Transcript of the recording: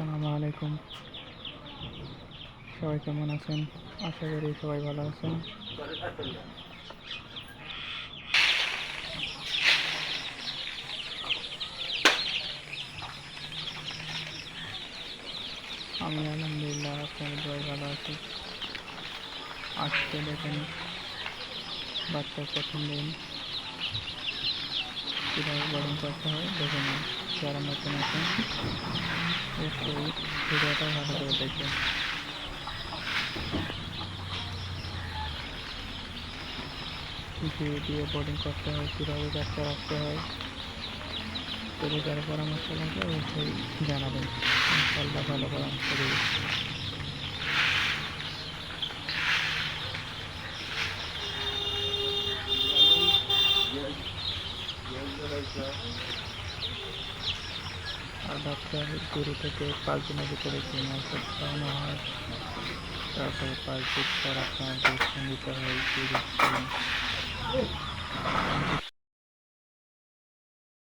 আসসালামু আলাইকুম। সবাই কেমন আছেন? আশা করি সবাই ভালো আছেন। আমি আলহামদুলিল্লাহ আপনার সবাই ভালো আছি। আজকে দেখেন, বাচ্চার প্রথম দিন। কীভাবে গরম করতে হয়, দেখে নিন। যারা নতুন আছেন, অবশ্যই ভিডিওটা ভালো করে কী দিয়ে বোর্ডিং করতে হয়, কীভাবে বাচ্চা রাখতে হয়, যদি কারও পরামর্শ লাগে, অবশ্যই জানাবেন। ইনশাল্লাহ ভালো পরামর্শ দেবে। আর বাচ্চার গরু থেকে পাঁচ দিনের ভিতরে কিনে ওষুধ খাওয়ানো হয় তারপরে পাঁচ দিন পর আপনার ভ্যাকসিন দিতে হয় সেই ভ্যাকসিন